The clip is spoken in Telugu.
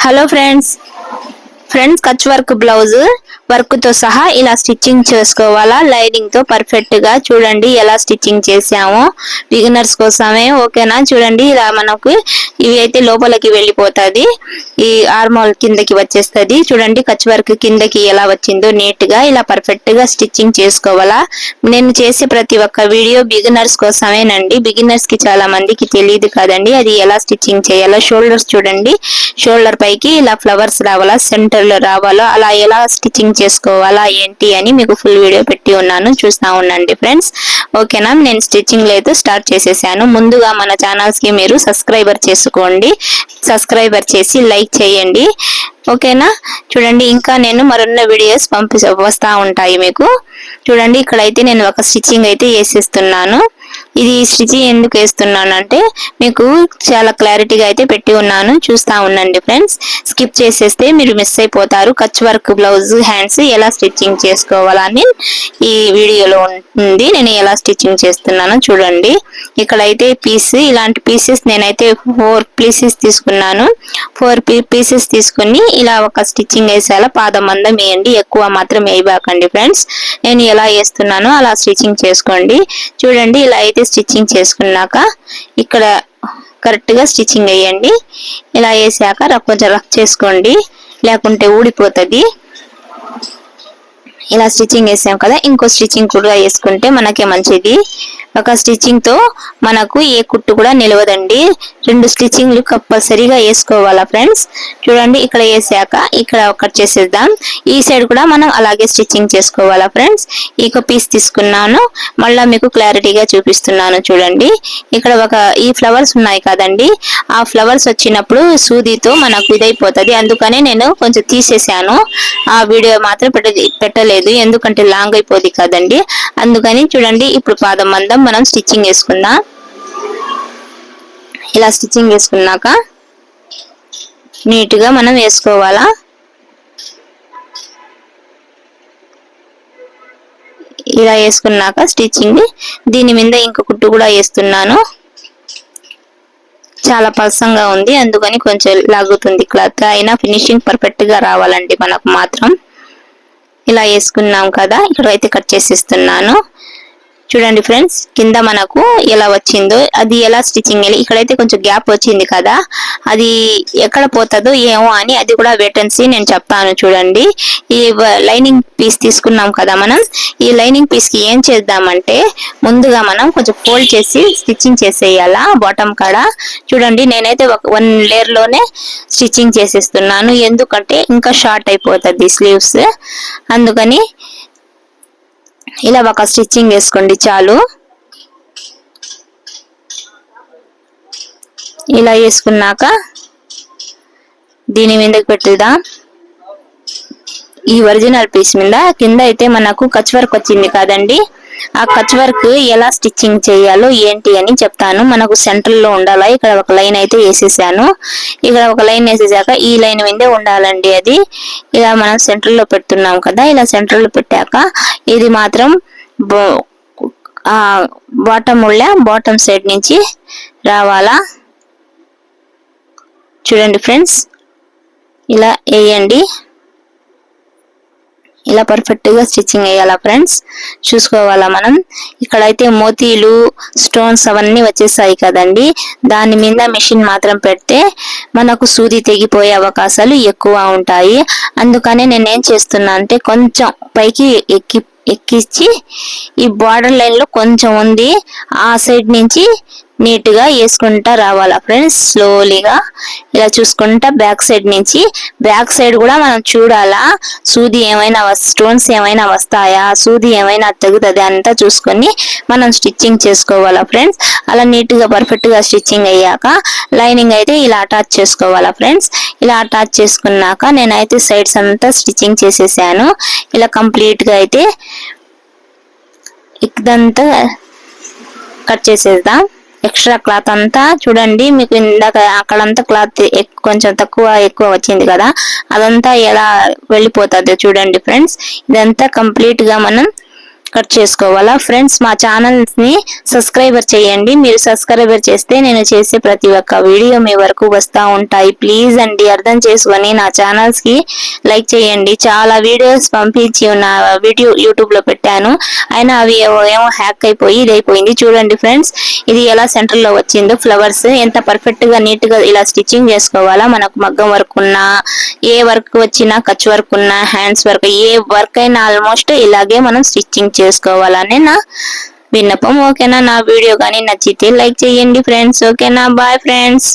Hello friends friends Kutch work blouse వర్క్తో సహా ఇలా స్టిచ్చింగ్ చేసుకోవాలా? లైనింగ్తో పర్ఫెక్ట్గా చూడండి ఎలా స్టిచ్చింగ్ చేసామో బిగినర్స్ కోసమే ఓకేనా? చూడండి ఇలా మనకు ఇవి అయితే లోపలికి వెళ్ళిపోతుంది. ఈ ఆర్మోల్ కిందకి వచ్చేస్తుంది. చూడండి కచ్ వర్క్ కిందకి ఎలా వచ్చిందో నీట్గా ఇలా పర్ఫెక్ట్గా స్టిచ్చింగ్ చేసుకోవాలా? నేను చేసే ప్రతి ఒక్క వీడియో బిగినర్స్ కోసమేనండి. బిగినర్స్కి చాలా మందికి తెలియదు కదండి. అది ఎలా స్టిచ్చింగ్ చేయాలో షోల్డర్స్ చూడండి. షోల్డర్ పైకి ఇలా ఫ్లవర్స్ రావాలా? సెంటర్ లో రావాలో అలా ఎలా స్టిచ్చింగ్ చేసుకోవాలా ఏంటి అని మీకు ఫుల్ వీడియో పెట్టి ఉన్నాను. చూస్తా ఉండండి ఫ్రెండ్స్ ఓకేనా నేను స్టిచ్చింగ్ లేదు స్టార్ట్ చేసేసాను. ముందుగా మన ఛానల్స్కి మీరు సబ్స్క్రైబర్ చేసుకోండి. సబ్స్క్రైబర్ చేసి లైక్ చేయండి. ఓకేనా చూడండి ఇంకా నేను మరొన్న వీడియోస్ పంపి వస్తూ ఉంటాయి మీకు. చూడండి ఇక్కడైతే నేను ఒక స్టిచ్చింగ్ అయితే వేసేస్తున్నాను. ఇది స్టిచ్చింగ్ ఎందుకు వేస్తున్నాను అంటే మీకు చాలా క్లారిటీగా అయితే పెట్టి ఉన్నాను. చూస్తా ఉండండి ఫ్రెండ్స్. స్కిప్ చేసేస్తే మీరు మిస్ అయిపోతారు. కచ్ వర్క్ బ్లౌజ్ హ్యాండ్స్ ఎలా స్టిచ్చింగ్ చేసుకోవాలని ఈ వీడియోలో ఉంది. నేను ఎలా స్టిచ్చింగ్ చేస్తున్నానో చూడండి. ఇక్కడైతే పీస్ ఇలాంటి పీసెస్ నేనైతే ఫోర్ పీసెస్ తీసుకున్నాను. ఫోర్ పీసెస్ తీసుకుని ఇలా ఒక స్టిచ్చింగ్ వేసేలా పాదం మందం వేయండి. ఎక్కువ మాత్రం వేయబాకండి ఫ్రెండ్స్. నేను ఎలా వేస్తున్నానో అలా స్టిచ్చింగ్ చేసుకోండి. చూడండి ఇలా అయితే స్టిచ్చింగ్ చేసుకున్నాక ఇక్కడ కరెక్ట్గా స్టిచ్చింగ్ వేయండి. ఇలా వేసాక రఫ్ కొంచెం రఫ్ చేసుకోండి. లేకుంటే ఊడిపోతుంది. ఇలా స్టిచ్చింగ్ వేసాం కదా ఇంకో స్టిచ్చింగ్ కూడా వేసుకుంటే మనకే మంచిది. ఒక స్టిచ్చింగ్తో మనకు ఏ కుట్టు కూడా నిలవదండి. రెండు స్టిచ్చింగ్లు కంపల్సరీగా వేసుకోవాలా ఫ్రెండ్స్? చూడండి ఇక్కడ వేసాక ఇక్కడ కట్ చేసేద్దాం. ఈ సైడ్ కూడా మనం అలాగే స్టిచ్చింగ్ చేసుకోవాలా ఫ్రెండ్స్? ఈ పీస్ తీసుకున్నాను. మళ్ళీ మీకు క్లారిటీగా చూపిస్తున్నాను చూడండి. ఇక్కడ ఒక ఈ ఫ్లవర్స్ ఉన్నాయి కదండి. ఆ ఫ్లవర్స్ వచ్చినప్పుడు సూదితో మనకు ఇదైపోతుంది. అందుకనే నేను కొంచెం తీసేసాను. ఆ వీడియో మాత్రం పెట్ట పెట్టలేదు. ఎందుకంటే లాంగ్ అయిపోద్ది కదండి. అందుకని చూడండి ఇప్పుడు పాదం మందం మనం స్టిచ్చింగ్ వేసుకుందాం ఇలా స్టిచ్చింగ్ వేసుకున్నాక నీట్గా మనం వేసుకోవాలా? ఇలా వేసుకున్నాక స్టిచ్చింగ్ దీని మీద ఇంకో కుట్టు కూడా వేస్తున్నాను. చాలా పలసంగా ఉంది అందుకని కొంచెం లాగుతుంది క్లాత్. అయినా ఫినిషింగ్ పర్ఫెక్ట్గా రావాలండి మనకు మాత్రం. ఇలా వేసుకున్నాం కదా ఇక్కడ అయితే కట్ చేసిస్తున్నాను చూడండి ఫ్రెండ్స్ కింద మనకు ఎలా వచ్చిందో అది ఎలా స్టిచ్చింగ్ ఇక్కడైతే కొంచెం గ్యాప్ వచ్చింది కదా అది ఎక్కడ పోతుందో ఏమో అని అది కూడా వేటెన్సీ నేను చెప్తాను చూడండి. ఈ లైనింగ్ పీస్ తీసుకున్నాం కదా మనం ఈ లైనింగ్ పీస్కి ఏం చేద్దామంటే ముందుగా మనం కొంచెం ఫోల్డ్ చేసి స్టిచ్చింగ్ చేసేయాలా బాటమ్ కాడ. చూడండి నేనైతే ఒక వన్ లేయర్లోనే స్టిచ్చింగ్ చేసేస్తున్నాను ఎందుకంటే ఇంకా షార్ట్ అయిపోతుంది స్లీవ్స్. అందుకని ఇలా ఒక స్టిచ్చింగ్ వేసుకోండి చాలు. ఇలా వేసుకున్నాక దీని మీదకి పెట్టుదా. ఈ ఒరిజినల్ పీస్ మీద కింద అయితే మనకు కచ్ వర్క్ వచ్చింది కదండి. ఆ కచ్ వర్క్ ఎలా స్టిచ్చింగ్ చేయాలో ఏంటి అని చెప్తాను. మనకు సెంటర్లో ఉండాలా? ఇక్కడ ఒక లైన్ అయితే వేసేసాను. ఇక్కడ ఒక లైన్ వేసేసాక ఈ లైన్ మీదే ఉండాలండి అది. ఇలా మనం సెంటర్లో పెడుతున్నాం కదా ఇలా సెంటర్లో పెట్టాక ఇది మాత్రం బాటమ్ ఉళ్ళ బాటమ్ సైడ్ నుంచి రావాలా? చూడండి ఫ్రెండ్స్ ఇలా వేయండి. ఇలా పర్ఫెక్ట్గా స్టిచ్చింగ్ వేయాలా ఫ్రెండ్స్ చూసుకోవాలా మనం? ఇక్కడైతే మోతీలు స్టోన్స్ అవన్నీ వచ్చేసాయి కదండి. దాని మీద మెషిన్ మాత్రం పెడితే మనకు సూది తెగిపోయే అవకాశాలు ఎక్కువ ఉంటాయి. అందుకనే నేనేం చేస్తున్నా అంటే కొంచెం పైకి ఎక్కి ఎక్కించి ఈ బార్డర్ లైన్లో కొంచెం ఉంది. ఆ సైడ్ నుంచి నీట్గా వేసుకుంటా రావాలా ఫ్రెండ్స్? స్లోలీగా ఇలా చూసుకుంటా బ్యాక్ సైడ్ నుంచి. బ్యాక్ సైడ్ కూడా మనం చూడాలా? సూది ఏమైనా స్టోన్స్ ఏమైనా వస్తాయా? సూది ఏమైనా తగ్గుతుంది అంతా చూసుకొని మనం స్టిచ్చింగ్ చేసుకోవాలా ఫ్రెండ్స్? అలా నీట్గా పర్ఫెక్ట్గా స్టిచ్చింగ్ అయ్యాక లైనింగ్ అయితే ఇలా అటాచ్ చేసుకోవాలా ఫ్రెండ్స్? ఇలా అటాచ్ చేసుకున్నాక నేనైతే సైడ్స్ అంతా స్టిచ్చింగ్ చేసేసాను. ఇలా కంప్లీట్గా అయితే ఇదంతా కట్ చేసేద్దాం. ఎక్స్ట్రా క్లాత్ అంతా చూడండి మీకు ఇందాక అక్కడంతా క్లాత్ కొంచెం తక్కువ ఎక్కువ వచ్చింది కదా అదంతా ఎలా వెళ్ళిపోతుంది చూడండి ఫ్రెండ్స్. ఇదంతా కంప్లీట్గా మనం కట్ చేసుకోవాలా? ఫ్రెండ్స్ మా ఛానల్స్ని సబ్స్క్రైబర్ చేయండి. మీరు సబ్స్క్రైబర్ చేస్తే నేను చేసే ప్రతి ఒక్క వీడియో మీ వరకు వస్తూ ఉంటాయి. ప్లీజ్ అండి అర్థం చేసుకొని నా ఛానల్స్కి లైక్ చేయండి. చాలా వీడియోస్ పంపించి ఉన్న వీడియో యూట్యూబ్లో పెట్టాను. అయినా అవి ఏమో హ్యాక్ అయిపోయి ఇది అయిపోయింది చూడండి ఫ్రెండ్స్ ఇది ఎలా సెంటర్లో వచ్చిందో ఫ్లవర్స్ ఎంత పర్ఫెక్ట్గా నీట్గా ఇలా స్టిచ్చింగ్ చేసుకోవాలా? మనకు మగ్గం వర్క్ ఉన్నా ఏ వర్క్ వచ్చినా కచ్ వర్క్ ఉన్నా హ్యాండ్స్ వర్క్ ఏ వర్క్ అయినా ఆల్మోస్ట్ ఇలాగే మనం స్టిచ్చింగ్ చేసుకోవాలని నా విన్నపం. ఓకేనా? నా వీడియో కానీ నచ్చితే లైక్ చేయండి ఫ్రెండ్స్. ఓకేనా? Bye friends.